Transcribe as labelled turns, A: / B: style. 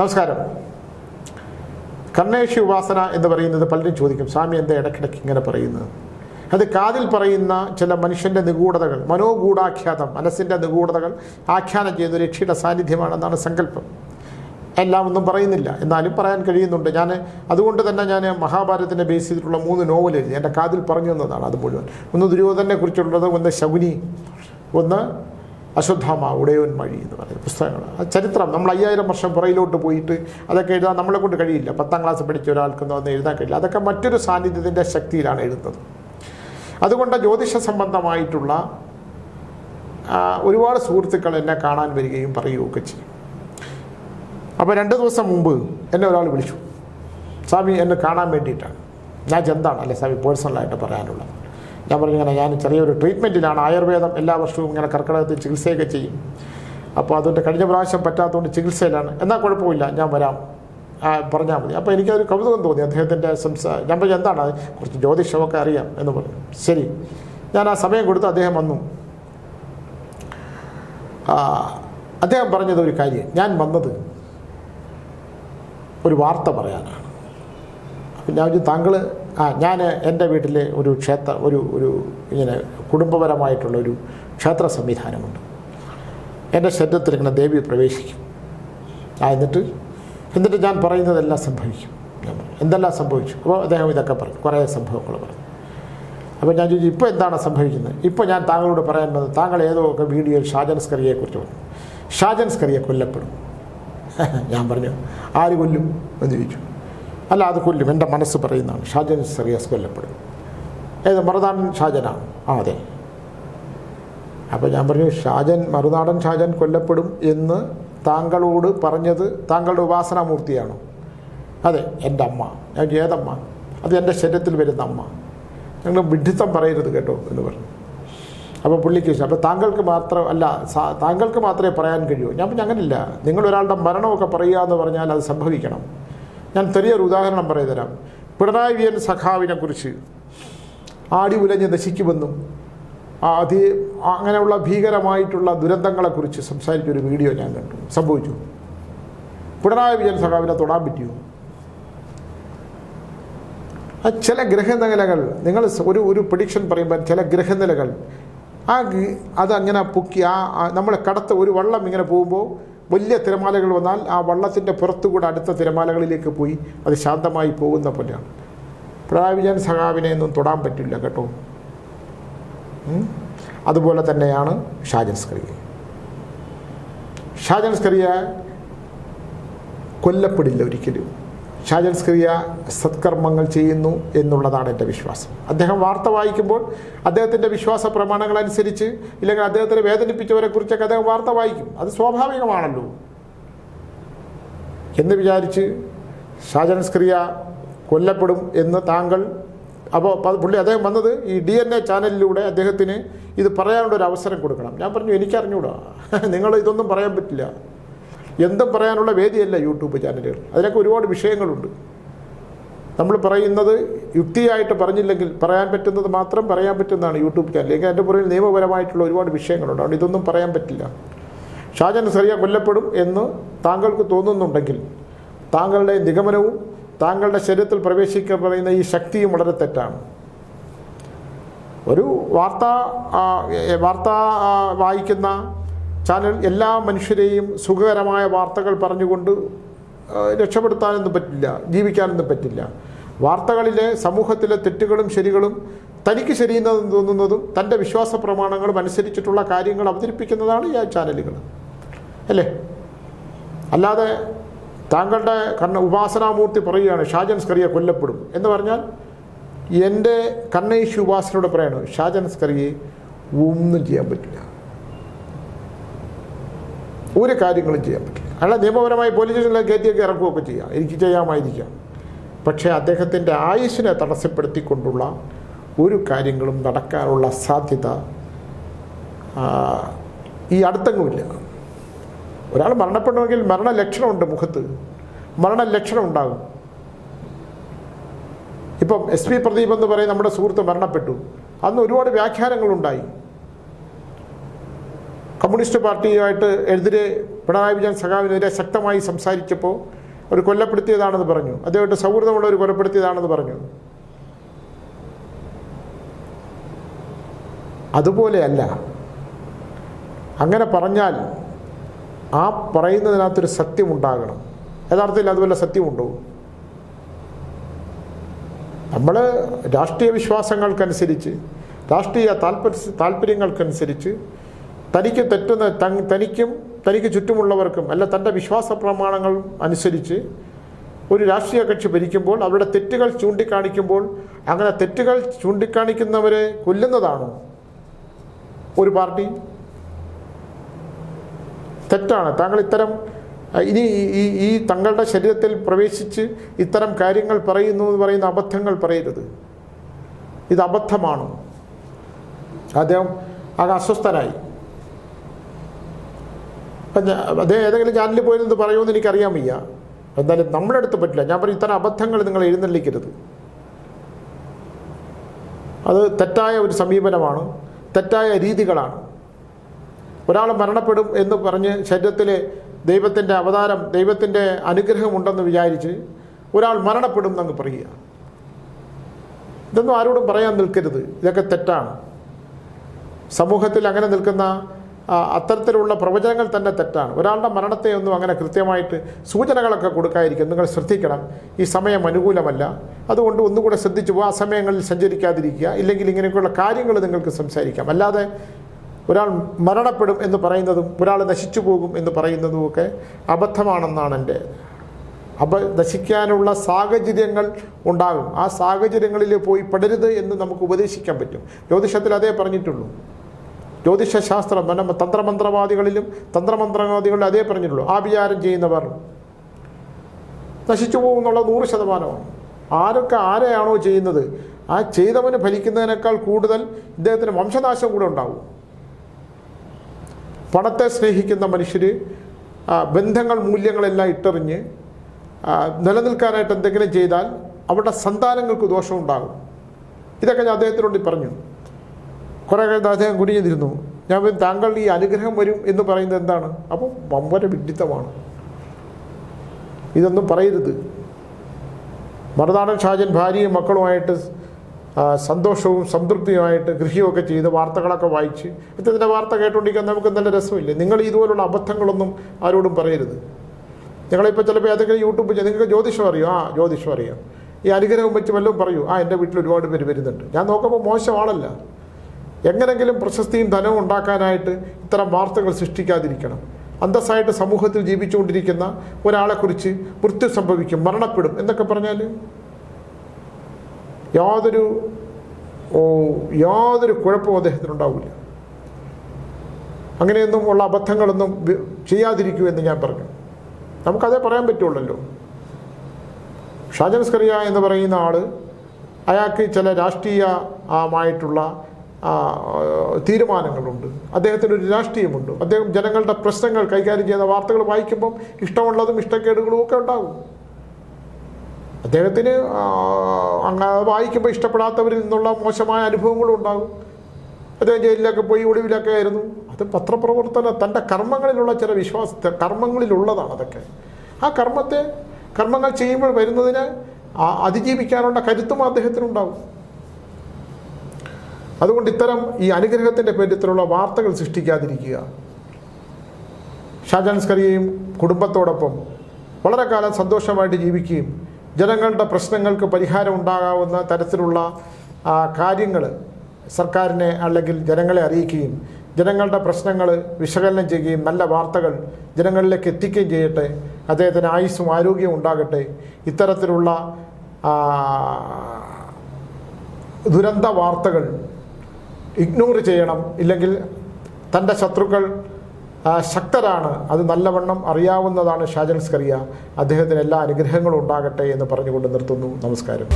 A: നമസ്കാരം. കർണേഷി ഉപാസന എന്ന് പറയുന്നത് പലരും ചോദിക്കും സ്വാമി എന്താ ഇടയ്ക്കിടയ്ക്ക് ഇങ്ങനെ പറയുന്നത്? അത് കാതിൽ പറയുന്ന ചില മനുഷ്യന്റെ നിഗൂഢതകൾ മനോഗൂഢാഖ്യാതം മനസ്സിന്റെ നിഗൂഢതകൾ ആഖ്യാനം ചെയ്യുന്ന രക്ഷയുടെ സാന്നിധ്യമാണെന്നാണ് സങ്കല്പം. എല്ലാം ഒന്നും പറയുന്നില്ല. എന്നാലും പറയാൻ കഴിയുന്നുണ്ട്. ഞാൻ അതുകൊണ്ട് തന്നെ ഞാൻ മഹാഭാരതത്തിനെ ബേസ് ചെയ്തിട്ടുള്ള മൂന്ന് നോവൽ എഴുതി. എന്റെ കാതിൽ പറഞ്ഞു തന്നതാണ് അത് മുഴുവൻ. ഒന്ന് ദുര്യോധനെ കുറിച്ചുള്ളത് ഒന്ന് ശകുനി ഒന്ന് അശ്വത്ഥാമ ഉടയവൻ മഴി എന്ന് പറയുന്ന പുസ്തകങ്ങൾ. ചരിത്രം നമ്മൾ അയ്യായിരം വർഷം പുറയിലോട്ട് പോയിട്ട് അതൊക്കെ എഴുതാൻ നമ്മളെ കൊണ്ട് കഴിയില്ല. പത്താം ക്ലാസ് പഠിച്ച ഒരാൾക്കൊന്നും അതൊന്നും എഴുതാൻ കഴിയില്ല. അതൊക്കെ മറ്റൊരു സാന്നിധ്യത്തിന്റെ ശക്തിയിലാണ് എഴുതുന്നത്. അതുകൊണ്ട് ജ്യോതിഷ സംബന്ധമായിട്ടുള്ള ഒരുപാട് സുഹൃത്തുക്കൾ എന്നെ കാണാൻ വരികയും പറയുകയൊക്കെ ചെയ്യും. അപ്പോൾ രണ്ട് ദിവസം മുമ്പ് എന്നെ ഒരാൾ വിളിച്ചു. സ്വാമി എന്നെ കാണാൻ വേണ്ടിയിട്ടാണ്. ഞാൻ ചെന്താണ് അല്ലേ സ്വാമി പേഴ്സണലായിട്ട് പറയാനുള്ളത്. ഞാൻ പറഞ്ഞു ഇങ്ങനെ ഞാൻ ചെറിയൊരു ട്രീറ്റ്മെന്റിലാണ് ആയുർവേദം എല്ലാ വർഷവും ഇങ്ങനെ കർക്കിടകത്തിൽ ചികിത്സയൊക്കെ ചെയ്യും. അപ്പോൾ അതുകൊണ്ട് കഴിഞ്ഞ പ്രാവശ്യം പറ്റാത്തതുകൊണ്ട് ചികിത്സയിലാണ്. എന്നാൽ കുഴപ്പമില്ല ഞാൻ വരാം. പറഞ്ഞാൽ മതി. അപ്പോൾ എനിക്കതൊരു കൗതുകം തോന്നി. അദ്ദേഹത്തിന്റെ സംസാ ഞാൻ പറഞ്ഞു എന്താണ്? കുറച്ച് ജ്യോതിഷമൊക്കെ അറിയാം എന്ന് പറഞ്ഞു. ശരി. ഞാൻ ആ സമയം കൊടുത്ത് അദ്ദേഹം വന്നു. അദ്ദേഹം പറഞ്ഞത് ഒരു കാര്യം. ഞാൻ വന്നത് ഒരു വാർത്ത പറയാനാണ്. അപ്പം ഞാൻ താങ്കൾ ആ ഞാൻ എന്റെ വീട്ടിൽ ഒരു ക്ഷേത്ര ഒരു ഒരു ഇങ്ങനെ കുടുംബപരമായിട്ടുള്ള ഒരു ക്ഷേത്ര സംവിധാനമുണ്ട്. എന്റെ ശരീരത്തിലിങ്ങനെ ദേവി പ്രവേശിക്കും. ആ എന്നിട്ട് എന്നിട്ട് ഞാൻ പറയുന്നതെല്ലാം സംഭവിക്കും. എന്തെല്ലാം സംഭവിച്ചു? അപ്പോൾ അദ്ദേഹം ഇതൊക്കെ പറഞ്ഞു കുറേ സംഭവങ്ങൾ പറഞ്ഞു. അപ്പോൾ ഞാൻ ചോദിച്ചു ഇപ്പോൾ എന്താണ് സംഭവിക്കുന്നത്? ഇപ്പോൾ ഞാൻ താങ്കളോട് പറയാൻ വന്നത് താങ്കൾ ഏതോ ഒക്കെ വീഡിയോയിൽ ഷാജൻ സ്കറിയെക്കുറിച്ച് പറഞ്ഞു. ഷാജൻ സ്കറിയെ കൊല്ലപ്പെടും. ഞാൻ പറഞ്ഞു ആര് കൊല്ലും? എന്ന് ചോദിച്ചു. അല്ല അത് കൊല്ലും. എന്റെ മനസ്സ് പറയുന്നതാണ്. ഷാജൻ സെറിയാസ് കൊല്ലപ്പെടും. ഏത് മറുനാടൻ ഷാജനാണ് ആ അതെ. അപ്പോൾ ഞാൻ പറഞ്ഞു ഷാജൻ മറുനാടൻ ഷാജൻ കൊല്ലപ്പെടും എന്ന് താങ്കളോട് പറഞ്ഞത് താങ്കളുടെ ഉപാസനാമൂർത്തിയാണോ? അതെ എന്റെ അമ്മ. ഞാൻ ഏതമ്മ? അത് എന്റെ ശരീരത്തിൽ വരുന്ന അമ്മ. ഞങ്ങൾ വിഡിത്തം പറയരുത് കേട്ടോ എന്ന് പറഞ്ഞു. അപ്പോൾ പുള്ളിക്ക് അപ്പോൾ താങ്കൾക്ക് മാത്രം അല്ല താങ്കൾക്ക് മാത്രമേ പറയാൻ കഴിയൂ. ഞാൻ പറഞ്ഞു അങ്ങനെയില്ല. നിങ്ങൾ ഒരാളുടെ മരണമൊക്കെ പറയുക എന്ന് പറഞ്ഞാൽ അത് സംഭവിക്കണം. ഞാൻ ചെറിയൊരു ഉദാഹരണം പറയുന്നതരാം തരാം പിണറായി വിജയൻ സഖാവിനെ കുറിച്ച് ആടി ഉലഞ്ഞ് നശിക്കുമെന്നും അതി അങ്ങനെയുള്ള ഭീകരമായിട്ടുള്ള ദുരന്തങ്ങളെക്കുറിച്ച് സംസാരിച്ചൊരു വീഡിയോ ഞാൻ കണ്ടു. സംഭവിച്ചു. പിണറായി വിജയൻ സഖാവിനെ തൊടാൻ പറ്റിയോ? ചില ഗ്രഹനിലകൾ നിങ്ങൾ ഒരു ഒരു പ്രഡിക്ഷൻ പറയുമ്പോൾ ചില ഗ്രഹനിലകൾ ആ അതങ്ങനെ പൊക്കി ആ- നമ്മളെ കടത്ത് ഒരു വള്ളം ഇങ്ങനെ പോകുമ്പോൾ വലിയ തിരമാലകൾ വന്നാൽ ആ വള്ളത്തിന്റെ പുറത്തുകൂടെ അടുത്ത തിരമാലകളിലേക്ക് പോയി അത് ശാന്തമായി പോകുന്ന പോലെയാണ്. പിണറായി വിജയൻ സഖാവിനെ ഒന്നും തൊടാൻ പറ്റില്ല കേട്ടോ. അതുപോലെ തന്നെയാണ് ഷാജൻ സ്കറിയ. ഷാജൻ സ്കറിയ കൊല്ലപ്പെടില്ല ഒരിക്കലും. ഷാജൻ സ്കറിയ സത്കർമ്മങ്ങൾ ചെയ്യുന്നു എന്നുള്ളതാണ് എന്റെ വിശ്വാസം. അദ്ദേഹം വാർത്ത വായിക്കുമ്പോൾ അദ്ദേഹത്തിന്റെ വിശ്വാസ പ്രമാണങ്ങൾ അനുസരിച്ച് ഇല്ലെങ്കിൽ അദ്ദേഹത്തിനെ വേദനിപ്പിച്ചവരെ കുറിച്ചൊക്കെ അദ്ദേഹം വാർത്ത വായിക്കും. അത് സ്വാഭാവികമാണല്ലോ. എന്ന് വിചാരിച്ച് ഷാജൻസ്ക്രിയ കൊല്ലപ്പെടും എന്ന് താങ്കൾ അപ്പോൾ പുള്ളി അദ്ദേഹം വന്നത് ഈ ഡി എൻ എ ചാനലിലൂടെ അദ്ദേഹത്തിന് ഇത് പറയാനുള്ള ഒരു അവസരം കൊടുക്കണം. ഞാൻ പറഞ്ഞു എനിക്കറിഞ്ഞൂടാ. നിങ്ങൾ ഇതൊന്നും പറയാൻ പറ്റില്ല. എന്തും പറയാനുള്ള വേദിയല്ല യൂട്യൂബ് ചാനലുകൾ. അതിനൊക്കെ ഒരുപാട് വിഷയങ്ങളുണ്ട്. നമ്മൾ പറയുന്നത് യുക്തിയായിട്ട് പറഞ്ഞില്ലെങ്കിൽ പറയാൻ പറ്റുന്നത് മാത്രം പറയാൻ പറ്റുന്നതാണ് യൂട്യൂബ് ചാനൽ. അല്ലെങ്കിൽ അതിന്റെ പുറകിൽ നിയമപരമായിട്ടുള്ള ഒരുപാട് വിഷയങ്ങളുണ്ട്. അതുകൊണ്ട് ഇതൊന്നും പറയാൻ പറ്റില്ല. ഷാജൻ സെറിയ കൊല്ലപ്പെടും എന്ന് താങ്കൾക്ക് തോന്നുന്നുണ്ടെങ്കിൽ താങ്കളുടെ നിഗമനവും താങ്കളുടെ ശരീരത്തിൽ പ്രവേശിക്കാൻ പറയുന്ന ഈ ശക്തിയും വളരെ തെറ്റാണ്. ഒരു വാർത്ത വാർത്ത വായിക്കുന്ന ചാനൽ എല്ലാ മനുഷ്യരെയും സുഖകരമായ വാർത്തകൾ പറഞ്ഞുകൊണ്ട് രക്ഷപ്പെടുത്താനൊന്നും പറ്റില്ല ജീവിക്കാനൊന്നും പറ്റില്ല. വാർത്തകളിലെ സമൂഹത്തിലെ തെറ്റുകളും ശരികളും തനിക്ക് ശരിയെന്ന് തോന്നുന്നതും തന്റെ വിശ്വാസ പ്രമാണങ്ങളും അനുസരിച്ചിട്ടുള്ള കാര്യങ്ങൾ അവതരിപ്പിക്കുന്നതാണ് ഈ ചാനലുകൾ. അല്ലേ? അല്ലാതെ താങ്കളുടെ കണ്ണ ഉപാസനാമൂർത്തി പറയുകയാണ് ഷാജൻ സ്കറിയ കൊല്ലപ്പെടും എന്ന് പറഞ്ഞാൽ എന്റെ കണ്ണേശ് ഉപാസനയോട് പറയാണ് ഷാജൻ സ്കറിയെ ഒന്നും ചെയ്യാൻ പറ്റില്ല. ഒരു കാര്യങ്ങളും ചെയ്യാൻ പറ്റില്ല. അയാളെ നിയമപരമായി പോലീസ് സ്റ്റേഷനിലെ കയറ്റിയൊക്കെ ഇറക്കുകയൊക്കെ ചെയ്യാം. എനിക്ക് ചെയ്യാമായിരിക്കാം. പക്ഷേ അദ്ദേഹത്തിന്റെ ആയുസ്സിനെ തടസ്സപ്പെടുത്തിക്കൊണ്ടുള്ള ഒരു കാര്യങ്ങളും നടക്കാനുള്ള സാധ്യത ഈ അടുത്തെങ്ങുമില്ല. ഒരാൾ മരണപ്പെടണമെങ്കിൽ മരണലക്ഷണമുണ്ട് മുഖത്ത്. മരണലക്ഷണം ഉണ്ടാകും ഇപ്പം എസ് പി പ്രദീപ് എന്ന് പറയും നമ്മുടെ സുഹൃത്ത് മരണപ്പെട്ടു. അന്ന് ഒരുപാട് വ്യാഖ്യാനങ്ങളുണ്ടായി. കമ്മ്യൂണിസ്റ്റ് പാർട്ടിയുമായിട്ട് എതിരെ പിണറായി വിജയൻ സഖാവിനെതിരെ ശക്തമായി സംസാരിച്ചപ്പോൾ ഒരു കൊല്ലപ്പെടുത്തിയതാണെന്ന് പറഞ്ഞു. അദ്ദേഹമായിട്ട് സൗഹൃദമുള്ള ഒരു കൊലപ്പെടുത്തിയതാണെന്ന് പറഞ്ഞു. അതുപോലെയല്ല അങ്ങനെ പറഞ്ഞാൽ ആ പറയുന്നതിനകത്തൊരു സത്യമുണ്ടാകണം. യഥാർത്ഥത്തിൽ അതുപോലെ സത്യമുണ്ടോ? നമ്മൾ രാഷ്ട്രീയ വിശ്വാസങ്ങൾക്കനുസരിച്ച് രാഷ്ട്രീയ താല്പര്യ താല്പര്യങ്ങൾക്കനുസരിച്ച് തനിക്ക് തെറ്റുന്ന തനിക്കും തനിക്ക് ചുറ്റുമുള്ളവർക്കും അല്ല തന്റെ വിശ്വാസ പ്രമാണങ്ങൾ അനുസരിച്ച് ഒരു രാഷ്ട്രീയ കക്ഷി ഭരിക്കുമ്പോൾ അവരുടെ തെറ്റുകൾ ചൂണ്ടിക്കാണിക്കുമ്പോൾ അങ്ങനെ തെറ്റുകൾ ചൂണ്ടിക്കാണിക്കുന്നവരെ കൊല്ലുന്നതാണോ ഒരു പാർട്ടി? തെറ്റാണ്. താങ്കൾ ഇത്തരം ഇനി ഈ- ഈ തങ്ങളുടെ ശരീരത്തിൽ പ്രവേശിച്ച് ഇത്തരം കാര്യങ്ങൾ പറയുന്നു എന്ന് പറയുന്ന അബദ്ധങ്ങൾ പറയരുത്. ഇത് അബദ്ധമാണ്? അദ്ദേഹം ആകെ അസ്വസ്ഥനായി. അപ്പം അദ്ദേഹം ഏതെങ്കിലും ചാനലിൽ പോയിരുന്നത് പറയുമെന്ന് എനിക്കറിയാൻ വയ്യ. എന്തായാലും നമ്മുടെ അടുത്ത് പറ്റില്ല. ഞാൻ പറയും ഇത്തരം അബദ്ധങ്ങൾ നിങ്ങൾ എഴുന്നള്ളിക്കരുത്. അത് തെറ്റായ ഒരു സമീപനമാണ്. തെറ്റായ രീതികളാണ്. ഒരാൾ മരണപ്പെടും എന്ന് പറഞ്ഞ് ശരീരത്തിൽ ദൈവത്തിന്റെ അവതാരം ദൈവത്തിന്റെ അനുഗ്രഹമുണ്ടെന്ന് വിചാരിച്ച് ഒരാൾ മരണപ്പെടും എന്നങ്ങ് പറയുക. ഇതൊന്നും ആരോടും പറയാൻ നിൽക്കരുത്. ഇതൊക്കെ തെറ്റാണ്. സമൂഹത്തിൽ അങ്ങനെ നിൽക്കുന്ന അത്തരത്തിലുള്ള പ്രവചനങ്ങൾ തന്നെ തെറ്റാണ്. ഒരാളുടെ മരണത്തെ ഒന്നും അങ്ങനെ കൃത്യമായിട്ട് സൂചനകളൊക്കെ കൊടുക്കാതിരിക്കും നിങ്ങൾ ശ്രദ്ധിക്കണം. ഈ സമയം അനുകൂലമല്ല. അതുകൊണ്ട് ഒന്നുകൂടെ ശ്രദ്ധിച്ചു പോകുക ആ സമയങ്ങളിൽ സഞ്ചരിക്കാതിരിക്കുക. ഇല്ലെങ്കിൽ ഇങ്ങനെയൊക്കെയുള്ള കാര്യങ്ങൾ നിങ്ങൾക്ക് സംസാരിക്കാം. അല്ലാതെ ഒരാൾ മരണപ്പെടും എന്ന് പറയുന്നതും ഒരാൾ നശിച്ചു പോകും എന്ന് പറയുന്നതും ഒക്കെ അബദ്ധമാണെന്നാണ് എന്റെ അപ നശിക്കാനുള്ള സാഹചര്യങ്ങൾ ഉണ്ടാകും. ആ സാഹചര്യങ്ങളിൽ പോയി പെടരുത് എന്ന് നമുക്ക് ഉപദേശിക്കാൻ പറ്റും. ജ്യോതിഷത്തിൽ അതേ പറഞ്ഞിട്ടുള്ളൂ. ജ്യോതിഷശാസ്ത്രം പിന്നെ തന്ത്രമന്ത്രവാദികളിലും തന്ത്രമന്ത്രവാദികളിലും അതേ പറഞ്ഞിട്ടുള്ളൂ. ആഭിചാരം ചെയ്യുന്നവർ നശിച്ചു പോകുന്നുള്ള നൂറ് ശതമാനമാണ്. ആരൊക്കെ ആരെയാണോ ചെയ്യുന്നത് ആ ചെയ്തവന് ഫലിക്കുന്നതിനേക്കാൾ കൂടുതൽ ഇദ്ദേഹത്തിന് വംശനാശം കൂടെ ഉണ്ടാവും. പണത്തെ സ്നേഹിക്കുന്ന മനുഷ്യർ ബന്ധങ്ങൾ മൂല്യങ്ങളെല്ലാം ഇട്ടെറിഞ്ഞ് നിലനിൽക്കാനായിട്ട് എന്തെങ്കിലും ചെയ്താൽ അവരുടെ സന്താനങ്ങൾക്ക് ദോഷമുണ്ടാകും. ഇതൊക്കെ ഞാൻ അദ്ദേഹത്തിനോട് പറഞ്ഞു. കുറേ കഴിഞ്ഞ് അദ്ദേഹം കുനിഞ്ഞിരുന്നു. ഞാൻ താങ്കൾ ഈ അനുഗ്രഹം വരും എന്ന് പറയുന്നത് എന്താണ്? അപ്പം വമ്പര വിഡിത്തമാണ് ഇതൊന്നും പറയരുത്. മറുനാടൻ ഷാജൻ ഭാര്യയും മക്കളുമായിട്ട് സന്തോഷവും സംതൃപ്തിയുമായിട്ട് കൃഷിയൊക്കെ ചെയ്ത് വാർത്തകളൊക്കെ വായിച്ച് ഇത്തരത്തിന്റെ വാർത്ത കേട്ടുകൊണ്ടിരിക്കാൻ നമുക്ക് നല്ല രസമില്ല? നിങ്ങൾ ഇതുപോലുള്ള അബദ്ധങ്ങളൊന്നും ആരോടും പറയരുത്. ഞങ്ങളിപ്പോൾ ചിലപ്പോൾ ഏതെങ്കിലും യൂട്യൂബ് നിങ്ങൾക്ക് ജ്യോതിഷം അറിയോ? ആ ജ്യോതിഷം അറിയാം. ഈ അനുഗ്രഹം വെച്ച് വല്ലതും പറയൂ. ആ എന്റെ വീട്ടിൽ ഒരുപാട് പേര് വരുന്നുണ്ട്. ഞാൻ നോക്കുമ്പോൾ മോശമാണല്ല എങ്ങനെങ്കിലും പ്രശസ്തിയും ധനവും ഉണ്ടാക്കാനായിട്ട് ഇത്തരം വാർത്തകൾ സൃഷ്ടിക്കാതിരിക്കണം. അന്തസ്സായിട്ട് സമൂഹത്തിൽ ജീവിച്ചുകൊണ്ടിരിക്കുന്ന ഒരാളെക്കുറിച്ച് മൃത്യു സംഭവിക്കും മരണപ്പെടും എന്നൊക്കെ പറഞ്ഞാൽ യാതൊരു യാതൊരു കുഴപ്പവും അദ്ദേഹത്തിനുണ്ടാവില്ല അങ്ങനെയൊന്നും ഉള്ള അബദ്ധങ്ങളൊന്നും ചെയ്യാതിരിക്കൂ എന്ന് ഞാൻ പറഞ്ഞു. നമുക്കതേ പറയാൻ പറ്റുള്ളല്ലോ. ഷാജൻസ്കറിയ എന്ന് പറയുന്ന ആൾ അയാൾക്ക് ചില രാഷ്ട്രീയമായിട്ടുള്ള തീരുമാനങ്ങളുണ്ട്. അദ്ദേഹത്തിന് ഒരു രാഷ്ട്രീയമുണ്ട്. അദ്ദേഹം ജനങ്ങളുടെ പ്രശ്നങ്ങൾ കൈകാര്യം ചെയ്യുന്ന വാർത്തകൾ വായിക്കുമ്പം ഇഷ്ടമുള്ളതും ഇഷ്ടക്കേടുകളും ഒക്കെ ഉണ്ടാകും. അദ്ദേഹത്തിന് വായിക്കുമ്പോൾ ഇഷ്ടപ്പെടാത്തവരിൽ നിന്നുള്ള മോശമായ അനുഭവങ്ങളും ഉണ്ടാകും. അദ്ദേഹം ജയിലിലൊക്കെ പോയി ഒളിവിലൊക്കെ ആയിരുന്നു. അത് പത്രപ്രവർത്തന തന്റെ കർമ്മങ്ങളിലുള്ള ചില വിശ്വാസ കർമ്മങ്ങളിലുള്ളതാണ് അതൊക്കെ. ആ കർമ്മത്തെ കർമ്മങ്ങൾ ചെയ്യുമ്പോൾ വരുന്നതിന് അതിജീവിക്കാനുള്ള കരുത്തും അദ്ദേഹത്തിനുണ്ടാവും അതുകൊണ്ട് ഇത്തരം ഈ അനുഗ്രഹത്തിന്റെ പേരിലുള്ള വാർത്തകൾ സൃഷ്ടിക്കാതിരിക്കുക. ഷാജാൻ സ്കറിയയും കുടുംബത്തോടൊപ്പം വളരെ കാലം സന്തോഷമായിട്ട് ജീവിക്കുകയും ജനങ്ങളുടെ പ്രശ്നങ്ങൾക്ക് പരിഹാരം ഉണ്ടാകാവുന്ന തരത്തിലുള്ള കാര്യങ്ങൾ സർക്കാരിനെ അല്ലെങ്കിൽ ജനങ്ങളെ അറിയിക്കുകയും ജനങ്ങളുടെ പ്രശ്നങ്ങൾ വിശകലനം ചെയ്യുകയും നല്ല വാർത്തകൾ ജനങ്ങളിലേക്ക് എത്തിക്കുകയും ചെയ്യട്ടെ. അദ്ദേഹത്തിന് ആയുസ്സും ആരോഗ്യവും ഉണ്ടാകട്ടെ. ഇത്തരത്തിലുള്ള ദുരന്ത വാർത്തകൾ ഇഗ്നോർ ചെയ്യണം. ഇല്ലെങ്കിൽ തന്റെ ശത്രുക്കൾ ശക്തരാണ്. അത് നല്ലവണ്ണം അറിയാവുന്നതാണ് ഷാജൻ സ്കറിയ. അദ്ദേഹത്തിന് എല്ലാ അനുഗ്രഹങ്ങളും ഉണ്ടാകട്ടെ എന്ന് പറഞ്ഞുകൊണ്ട് നിർത്തുന്നു. നമസ്കാരം.